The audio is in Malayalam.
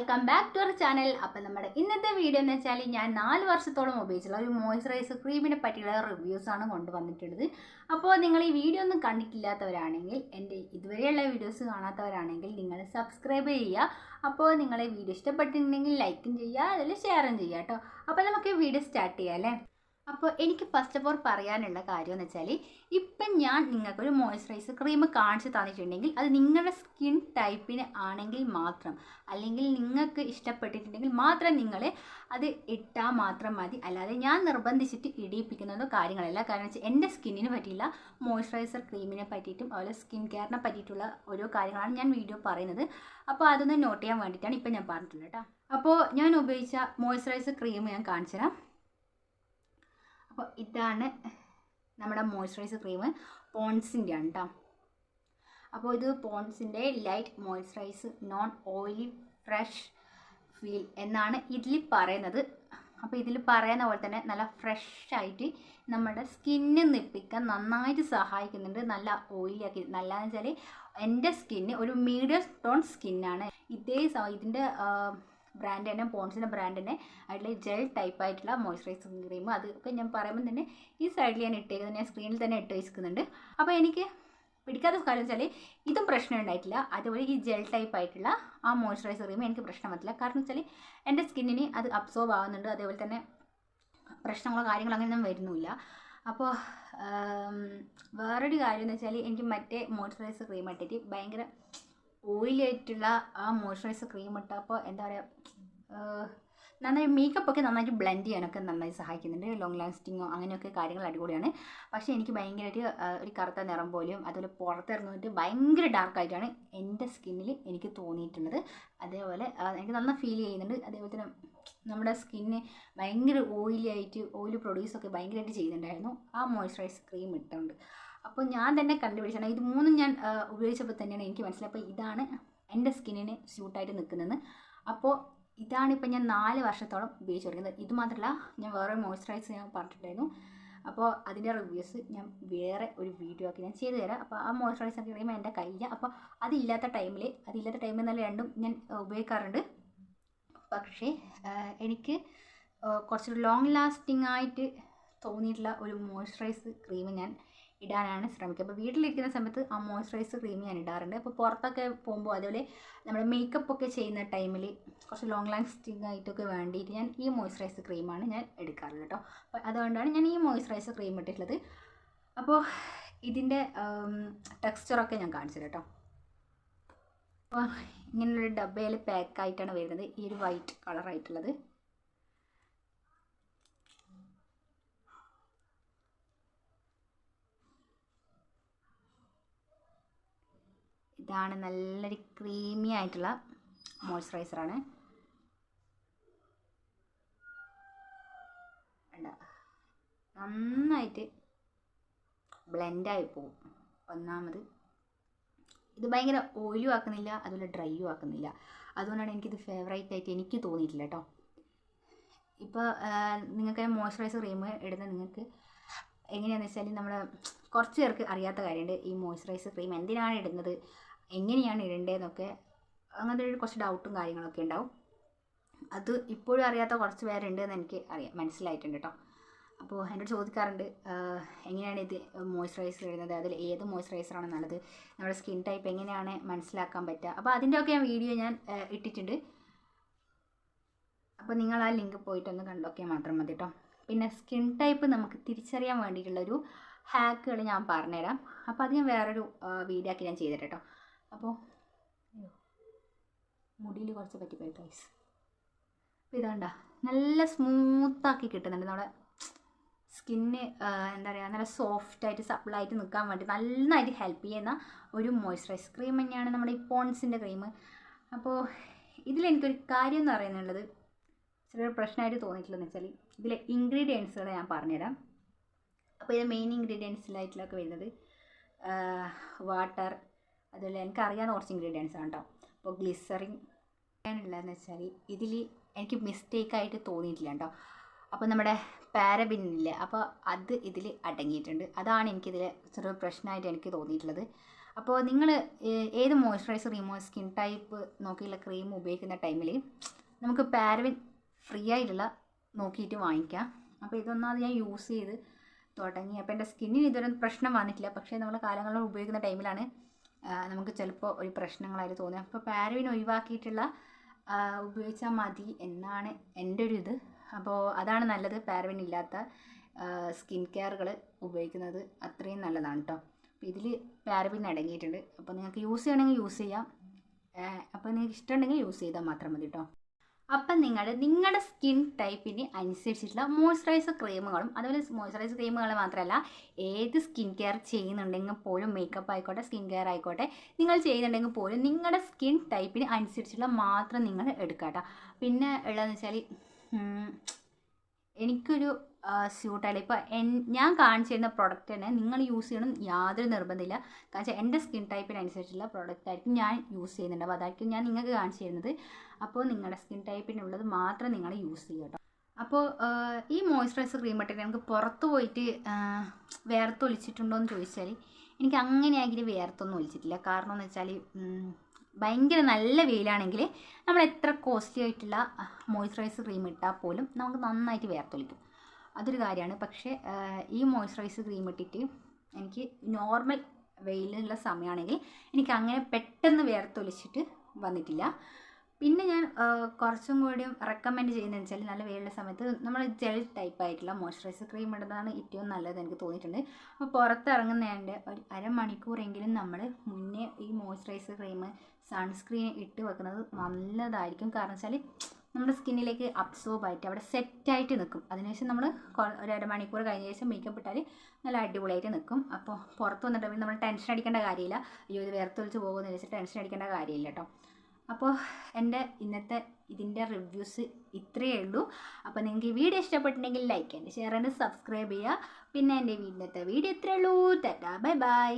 Welcome back to our channel അപ്പം നമ്മുടെ ഇന്നത്തെ വീഡിയോ എന്ന് വെച്ചാൽ ഞാൻ നാല് വർഷത്തോളം ഉപയോഗിച്ചുള്ള ഒരു മോയ്സ്ചറൈസർ ക്രീമിനെ പറ്റിയുള്ള റിവ്യൂസ് ആണ് കൊണ്ടുവന്നിട്ടുള്ളത്. അപ്പോൾ നിങ്ങൾ ഈ വീഡിയോ ഒന്നും കണ്ടിട്ടില്ലാത്തവരാണെങ്കിൽ എന്റെ ഇതുവരെയുള്ള വീഡിയോസ് കാണാത്തവരാണെങ്കിൽ നിങ്ങൾ സബ്സ്ക്രൈബ് ചെയ്യുക. അപ്പോൾ നിങ്ങളെ വീഡിയോ ഇഷ്ടപ്പെട്ടിട്ടുണ്ടെങ്കിൽ ലൈക്കും ചെയ്യുക അതിൽ ഷെയറും ചെയ്യുക കേട്ടോ. അപ്പോൾ നമുക്ക് വീഡിയോ സ്റ്റാർട്ട് ചെയ്യാം അല്ലേ? അപ്പോൾ എനിക്ക് ഫസ്റ്റ് ഓഫ് ഓൾ പറയാനുള്ള കാര്യം എന്ന് വെച്ചാൽ ഇപ്പം ഞാൻ നിങ്ങൾക്കൊരു മോയ്സ്ചറൈസർ ക്രീം കാണിച്ച് തന്നിട്ടുണ്ടെങ്കിൽ അത് നിങ്ങളുടെ സ്കിൻ ടൈപ്പിന് ആണെങ്കിൽ മാത്രം അല്ലെങ്കിൽ നിങ്ങൾക്ക് ഇഷ്ടപ്പെട്ടിട്ടുണ്ടെങ്കിൽ മാത്രം നിങ്ങൾ അത് ഇട്ടാൽ മാത്രം മതി. അല്ലാതെ ഞാൻ നിർബന്ധിച്ചിട്ട് ഇടിയിപ്പിക്കുന്നതോ കാര്യങ്ങളല്ല. കാരണം വെച്ചാൽ എന്റെ സ്കിന്നിന് പറ്റിയില്ല മോയ്സ്ചറൈസർ ക്രീമിനെ പറ്റിയിട്ടും അതുപോലെ സ്കിൻ കെയറിനെ പറ്റിയിട്ടുള്ള ഓരോ കാര്യങ്ങളാണ് ഞാൻ വീഡിയോ പറയുന്നത്. അപ്പോൾ അതൊന്ന് നോട്ട് ചെയ്യാൻ വേണ്ടിയിട്ടാണ് ഇപ്പം ഞാൻ പറഞ്ഞിട്ടുള്ളത് കേട്ടോ. അപ്പോൾ ഞാൻ ഉപയോഗിച്ച മോയ്സ്ചറൈസർ ക്രീം ഞാൻ കാണിച്ചു തരാം അപ്പോൾ ഇതാണ് നമ്മുടെ മോയ്സ്ചറൈസർ ക്രീം പോൺസിന്റെ ആണ് കേട്ടോ അപ്പോൾ ഇത് പോൺസിന്റെ light moisturise non oily fresh feel എന്നാണ് ഇതിൽ പറയുന്നത്. അപ്പോൾ ഇതിൽ പറയുന്ന പോലെ തന്നെ നല്ല ഫ്രഷ് ആയിട്ട് നമ്മുടെ സ്കിന്ന് നിപ്പിക്കാൻ നന്നായിട്ട് സഹായിക്കുന്നുണ്ട്. നല്ല ഓയിലി ആക്കി. നല്ല എന്ന് വെച്ചാൽ എന്റെ സ്കിന്ന് ഒരു മീഡിയം ടോൺ സ്കിന്നാണ് ഇതേ ഇതിന്റെ ബ്രാൻഡ് തന്നെ പോൺസിന്റെ ബ്രാൻഡ് തന്നെ അതിൽ ജെൽ ടൈപ്പ് ആയിട്ടുള്ള മോയ്സ്ചറൈസിങ് ക്രീം. അത് ഒക്കെ ഞാൻ പറയുമ്പോൾ തന്നെ ഈ സൈഡിൽ ഞാൻ ഇട്ടേക്കുന്നത് ഞാൻ സ്ക്രീനിൽ തന്നെ ഇട്ട് വെച്ചിരിക്കുന്നുണ്ട്. അപ്പോൾ എനിക്ക് പിടിക്കാത്ത കാര്യം വെച്ചാൽ ഇതും പ്രശ്നം ഉണ്ടായിട്ടില്ല. അതുപോലെ ഈ ജെൽ ടൈപ്പ് ആയിട്ടുള്ള ആ മോയ്സ്ചറൈസർ ക്രീം എനിക്ക് പ്രശ്നം വന്നില്ല കാരണം വെച്ചാൽ എന്റെ സ്കിന്നിന് അത് അബ്സോർബ് ആവുന്നുണ്ട്. അതേപോലെ തന്നെ പ്രശ്നങ്ങളോ കാര്യങ്ങളോ അങ്ങനെയൊന്നും വരുന്നില്ല. അപ്പോൾ വേറൊരു കാര്യം എന്ന് വെച്ചാൽ എനിക്ക് മറ്റേ മോയ്സ്ചറൈസർ ക്രീം ഇട്ടിട്ട് ഭയങ്കര ഓയിലി ആയിട്ടുള്ള ആ മോയ്സ്ചറൈസർ ക്രീം ഇട്ടപ്പോൾ എന്താ പറയുക നന്നായി മേക്കപ്പ് ഒക്കെ നന്നായിട്ട് ബ്ലെൻഡ് ചെയ്യാനൊക്കെ നന്നായി സഹായിക്കുന്നുണ്ട്. ലോങ് ലാസ്റ്റിങ്ങോ അങ്ങനെയൊക്കെ കാര്യങ്ങൾ അടിപൊളിയാണ്. പക്ഷേ എനിക്ക് ഭയങ്കരമായിട്ട് ഒരു കറുത്ത നിറം പോലെയും അതുപോലെ പുറത്തിറങ്ങിയിട്ട് ഭയങ്കര ഡാർക്കായിട്ടാണ് എന്റെ സ്കിന്നിൽ എനിക്ക് തോന്നിയിട്ടുള്ളത്. അതേപോലെ എനിക്ക് നന്നായി ഫീൽ ചെയ്യുന്നുണ്ട്. അതേപോലെ തന്നെ നമ്മുടെ സ്കിന്ന് ഭയങ്കര ഓയിലി ആയിട്ട് ഓയിൽ പ്രൊഡ്യൂസൊക്കെ ഭയങ്കരമായിട്ട് ചെയ്യുന്നുണ്ടായിരുന്നു. ആ മോയ്സ്ചറൈസ് ക്രീം ഇട്ടുകൊണ്ട് അപ്പോൾ ഞാൻ തന്നെ കണ്ടുപിടിച്ചാണ്. ഇത് മൂന്നും ഞാൻ ഉപയോഗിച്ചപ്പോൾ തന്നെയാണ് എനിക്ക് മനസ്സിലായത്. അപ്പോൾ ഇതാണ് എന്റെ സ്കിന്നിന് സ്യൂട്ടായിട്ട് നിൽക്കുന്നത്. അപ്പോൾ ഇതാണ് ഇപ്പം ഞാൻ നാല് വർഷത്തോളം ഉപയോഗിച്ച് തുടങ്ങുന്നത് ഇത് മാത്രമല്ല ഞാൻ വേറെ മോയ്സ്ചറൈസർ ഞാൻ പറഞ്ഞിട്ടുണ്ടായിരുന്നു. അപ്പോൾ അതിന്റെ റിവ്യൂസ് ഞാൻ വേറെ ഒരു വീഡിയോ ആക്കി ഞാൻ ചെയ്തു തരാം. അപ്പോൾ ആ മോയ്സ്ചറൈസർ ക്രീം എന്റെ കയ്യില്ല അപ്പോൾ അതില്ലാത്ത ടൈമിൽ അതില്ലാത്ത ടൈമിൽ നല്ല രണ്ടും ഞാൻ ഉപയോഗിക്കാറുണ്ട്. പക്ഷേ എനിക്ക് കുറച്ചൊരു കുറച്ച് ലോങ് ലാസ്റ്റിംഗ് ആയിട്ട് തോന്നിയിട്ടുള്ള ഒരു മോയ്സ്ചറൈസ് ക്രീം ഞാൻ ഇടാനാണ് ശ്രമിക്കുക. അപ്പോൾ വീട്ടിലിരിക്കുന്ന സമയത്ത് ആ മോയ്സ്ചറൈസർ ക്രീം ഞാൻ ഇടാറുണ്ട്. അപ്പോൾ പുറത്തൊക്കെ പോകുമ്പോൾ അതുപോലെ നമ്മൾ മേക്കപ്പ് ഒക്കെ ചെയ്യുന്ന ടൈമിൽ കുറച്ച് ലോങ് ലാസ്റ്റിംഗ് ആയിട്ടൊക്കെ വേണ്ടിയിട്ട് ഞാൻ ഈ മോയ്സ്ചറൈസർ ക്രീമാണ് ഞാൻ എടുക്കാറുള്ളത് കേട്ടോ. അപ്പോൾ അതുകൊണ്ടാണ് ഞാൻ ഈ മോയ്സ്ചറൈസർ ക്രീം ഇട്ടിട്ടുള്ളത്. അപ്പോൾ ഇതിന്റെ ടെക്സ്ചറൊക്കെ ഞാൻ കാണിച്ചു കേട്ടോ. അപ്പോൾ ഇങ്ങനെയുള്ളൊരു ഡബ്ബയിൽ പാക്കായിട്ടാണ് വരുന്നത്. ഈ ഒരു വൈറ്റ് കളറായിട്ടുള്ളത് ഇതാണ് നല്ലൊരു ക്രീമി ആയിട്ടുള്ള മോയ്സ്ചറൈസറാണ് നന്നായിട്ട് ബ്ലെൻഡായി പോകും ഒന്നാമത് ഇത് ഭയങ്കര ഓയിലും ആക്കുന്നില്ല അതുപോലെ ഡ്രൈയും ആക്കുന്നില്ല. അതുകൊണ്ടാണ് എനിക്കിത് ഫേവറേറ്റ് ആയിട്ട് എനിക്ക് തോന്നിയിട്ടില്ല കേട്ടോ ഇപ്പോൾ നിങ്ങൾക്ക് മോയ്സ്ചറൈസർ ക്രീം ഇടുന്ന നിങ്ങൾക്ക് എങ്ങനെയാണെന്ന് വെച്ചാൽ നമ്മൾ കുറച്ച് പേർക്ക് അറിയാത്ത കാര്യമുണ്ട് ഈ മോയ്സ്ചറൈസർ ക്രീം എന്തിനാണ് ഇടുന്നത്? എങ്ങനെയാണ് ഇടേണ്ടതെന്നൊക്കെ അങ്ങനത്തെ ഒരു കുറച്ച് ഡൗട്ടും കാര്യങ്ങളൊക്കെ ഉണ്ടാവും. അത് ഇപ്പോഴും അറിയാത്ത കുറച്ച് പേരുണ്ട് എന്ന് എനിക്ക് അറിയാം മനസ്സിലായിട്ടുണ്ട് കേട്ടോ അപ്പോൾ എന്നോട് ചോദിക്കാറുണ്ട് എങ്ങനെയാണ് ഇത് മോയ്സ്ചറൈസർ ഇടുന്നത്? അതിൽ ഏത് മോയ്സ്ചറൈസറാണ് നല്ലത്? നമ്മുടെ സ്കിൻ ടൈപ്പ് എങ്ങനെയാണ് മനസ്സിലാക്കാൻ പറ്റുക? അപ്പോൾ അതിന്റെയൊക്കെ വീഡിയോ ഞാൻ ഇട്ടിട്ടുണ്ട്. അപ്പോൾ നിങ്ങൾ ആ ലിങ്ക് പോയിട്ടൊന്ന് കണ്ടൊക്കെ മാത്രം മതി കേട്ടോ പിന്നെ സ്കിൻ ടൈപ്പ് നമുക്ക് തിരിച്ചറിയാൻ വേണ്ടിയിട്ടുള്ളൊരു ഹാക്കുകൾ ഞാൻ പറഞ്ഞുതരാം. അപ്പോൾ അത് ഞാൻ വേറൊരു വീഡിയോ ആക്കി ഞാൻ ചെയ്തിട്ട് അപ്പോൾ മുടിയിൽ കുറച്ച് പറ്റിപ്പോയി ഗൈസ് ഇതാണ്ട നല്ല സ്മൂത്താക്കി കിട്ടുന്നുണ്ട്. നമ്മുടെ സ്കിന്ന് എന്താ പറയുക നല്ല സോഫ്റ്റായിട്ട് സപ്ലായിട്ട് നിൽക്കാൻ വേണ്ടി നന്നായിട്ട് ഹെൽപ്പ് ചെയ്യുന്ന ഒരു മോയ്സ്ചറൈസ് ക്രീം തന്നെയാണ് നമ്മുടെ ഈ പോൺസിന്റെ ക്രീം അപ്പോൾ ഇതിലെനിക്കൊരു കാര്യം എന്ന് പറയുന്നുള്ളത് ചെറിയൊരു പ്രശ്നമായിട്ട് തോന്നിയിട്ടുള്ളതെന്ന് വെച്ചാൽ ഇതിലെ ഇൻഗ്രീഡിയൻസുകൾ ഞാൻ പറഞ്ഞുതരാം. അപ്പോൾ ഇത് മെയിൻ ഇൻഗ്രീഡിയൻസിലായിട്ടുള്ളൊക്കെ വരുന്നത് വാട്ടർ അതുപോലെ എനിക്കറിയാവുന്ന കുറച്ച് ഇൻഗ്രീഡിയൻസ് ആണ് കേട്ടോ അപ്പോൾ ഗ്ലിസറിൻ ഉള്ളതെന്ന് വെച്ചാൽ ഇതിൽ എനിക്ക് മിസ്റ്റേക്കായിട്ട് തോന്നിയിട്ടില്ല കേട്ടോ അപ്പോൾ നമ്മുടെ പാരബിനില്ലേ അപ്പോൾ അത് ഇതിൽ അടങ്ങിയിട്ടുണ്ട്. അതാണ് എനിക്കിതിൽ ചെറിയ പ്രശ്നമായിട്ട് എനിക്ക് തോന്നിയിട്ടുള്ളത്. അപ്പോൾ നിങ്ങൾ ഏത് മോയ്സ്ചറൈസർ റീമോ സ്കിൻ ടൈപ്പ് നോക്കിയുള്ള ക്രീം ഉപയോഗിക്കുന്ന ടൈമിൽ നമുക്ക് പാരബിൻ ഫ്രീ ആയിട്ടുള്ള നോക്കിയിട്ട് വാങ്ങിക്കാം. അപ്പോൾ ഇതൊന്നാമത് ഞാൻ യൂസ് ചെയ്ത് തുടങ്ങി. അപ്പോൾ എന്റെ സ്കിന്നിന് ഇതുവരെ പ്രശ്നം വന്നിട്ടില്ല. പക്ഷേ നമ്മൾ കാലങ്ങളിൽ ഉപയോഗിക്കുന്ന ടൈമിലാണ് നമുക്ക് ചിലപ്പോൾ ഒരു പ്രശ്നങ്ങളായിട്ട് തോന്നുക അപ്പോൾ പാരവിൻ ഒഴിവാക്കിയിട്ടുള്ള ഉപയോഗിച്ചാൽ മതി എന്നാണ് എന്റെ ഒരു ഇത് അപ്പോൾ അതാണ് നല്ലത് പാരവിൻ ഇല്ലാത്ത സ്കിൻ കെയറുകൾ ഉപയോഗിക്കുന്നത് അത്രയും നല്ലതാണ് കേട്ടോ അപ്പോൾ ഇതിൽ പാരവിൻ അടങ്ങിയിട്ടുണ്ട്. അപ്പോൾ നിങ്ങൾക്ക് യൂസ് ചെയ്യണമെങ്കിൽ യൂസ് ചെയ്യാം. അപ്പോൾ നിങ്ങൾക്ക് ഇഷ്ടമുണ്ടെങ്കിൽ യൂസ് ചെയ്താൽ മാത്രം മതി കേട്ടോ അപ്പം നിങ്ങൾ നിങ്ങളുടെ സ്കിൻ ടൈപ്പിന് അനുസരിച്ചിട്ടുള്ള മോയ്സ്ചറൈസർ ക്രീമുകളും അതുപോലെ മോയ്സ്ചറൈസർ ക്രീമുകൾ മാത്രമല്ല ഏത് സ്കിൻ കെയർ ചെയ്യുന്നുണ്ടെങ്കിൽ പോലും മേക്കപ്പ് ആയിക്കോട്ടെ സ്കിൻ കെയർ ആയിക്കോട്ടെ നിങ്ങൾ ചെയ്യുന്നുണ്ടെങ്കിൽ പോലും നിങ്ങളുടെ സ്കിൻ ടൈപ്പിന് അനുസരിച്ചുള്ള മാത്രം നിങ്ങൾ എടുക്കാം കേട്ടോ. പിന്നെ ഉള്ളതെന്ന് വെച്ചാൽ എനിക്കൊരു സ്യൂട്ടായില്ല ഇപ്പോൾ എൻ ഞാൻ കാണിച്ചു തരുന്ന പ്രൊഡക്റ്റ് തന്നെ നിങ്ങൾ യൂസ് ചെയ്യണം യാതൊരു നിർബന്ധമില്ല. കാരണം വെച്ചാൽ എന്റെ സ്കിൻ ടൈപ്പിനനുസരിച്ചുള്ള പ്രോഡക്റ്റ് ആയിരിക്കും ഞാൻ യൂസ് ചെയ്യുന്നുണ്ട് അപ്പോൾ അതായിരിക്കും ഞാൻ നിങ്ങൾക്ക് കാണിച്ചു തരുന്നത്. അപ്പോൾ നിങ്ങളുടെ സ്കിൻ ടൈപ്പിനുള്ളത് മാത്രം നിങ്ങൾ യൂസ് ചെയ്യുക അപ്പോൾ ഈ മോയ്സ്ചറൈസർ ക്രീം ഇട്ടിട്ട് നമുക്ക് പുറത്ത് പോയിട്ട് വേർത്തൊലിച്ചിട്ടുണ്ടോ എന്ന് ചോദിച്ചാൽ എനിക്ക് അങ്ങനെയാണെങ്കിൽ വേർത്തൊന്നും ഒലിച്ചിട്ടില്ല. കാരണം എന്ന് വെച്ചാൽ ഭയങ്കര നല്ല വെയിലാണെങ്കിൽ നമ്മൾ എത്ര കോസ്റ്റ്ലി ആയിട്ടുള്ള മോയ്സ്ചറൈസർ ക്രീം ഇട്ടാൽ പോലും നമുക്ക് നന്നായിട്ട് വേർത്തൊലിക്കും. അതൊരു കാര്യമാണ്. പക്ഷേ ഈ മോയ്സ്ചറൈസർ ക്രീം ഇട്ടിട്ട് എനിക്ക് നോർമൽ വെയിലുള്ള സമയമാണെങ്കിൽ എനിക്ക് അങ്ങനെ പെട്ടെന്ന് വേർത്തൊലിച്ചിട്ട് വന്നിട്ടില്ല. പിന്നെ ഞാൻ കുറച്ചും കൂടി റെക്കമെൻഡ് ചെയ്യുന്നതെന്ന് വെച്ചാൽ നല്ല വെയിലുള്ള സമയത്ത് നമ്മൾ ജെൽ ടൈപ്പ് ആയിട്ടുള്ള മോയ്സ്ചറൈസർ ക്രീം ഇടുന്നതാണ് ഏറ്റവും നല്ലത് എനിക്ക് തോന്നിയിട്ടുണ്ട്. അപ്പോൾ പുറത്തിറങ്ങുന്നതിന്റെ ഒരു അരമണിക്കൂറെങ്കിലും നമ്മൾ മുന്നേ ഈ മോയ്സ്ചറൈസർ ക്രീം സൺസ്ക്രീൻ ഇട്ട് വെക്കുന്നത് നല്ലതായിരിക്കും. കാരണം വെച്ചാൽ നമ്മുടെ സ്കിന്നിലേക്ക് അബ്സോർബ് ആയിട്ട് അവിടെ സെറ്റായിട്ട് നിൽക്കും. അതിനുശേഷം നമ്മൾ ഒരു അരമണിക്കൂർ കഴിഞ്ഞ ശേഷം മേക്കപ്പ് ഇട്ടാൽ നല്ല അടിപൊളിയായിട്ട് നിൽക്കും. അപ്പോൾ പുറത്ത് വന്നിട്ട് നമ്മൾ ടെൻഷൻ അടിക്കേണ്ട കാര്യമില്ല. അയ്യോ ഇത് വേർത്തൊലിച്ച് പോകുമെന്ന് വെച്ചാൽ ടെൻഷൻ അടിക്കേണ്ട കാര്യമില്ല കേട്ടോ. അപ്പോൾ എന്റെ ഇന്നത്തെ ഇതിന്റെ റിവ്യൂസ് ഇത്രയേ ഉള്ളൂ. അപ്പോൾ നിങ്ങൾക്ക് ഈ വീഡിയോ ഇഷ്ടപ്പെട്ടിട്ടുണ്ടെങ്കിൽ ലൈക്ക് ചെയ്യാൻ ഷെയർ ചെയ്യാൻ സബ്സ്ക്രൈബ് ചെയ്യുക. പിന്നെ എന്റെ ഇന്നത്തെ വീഡിയോ ഇത്രയേ ഉള്ളൂ. ടാറ്റാ. Bye bye.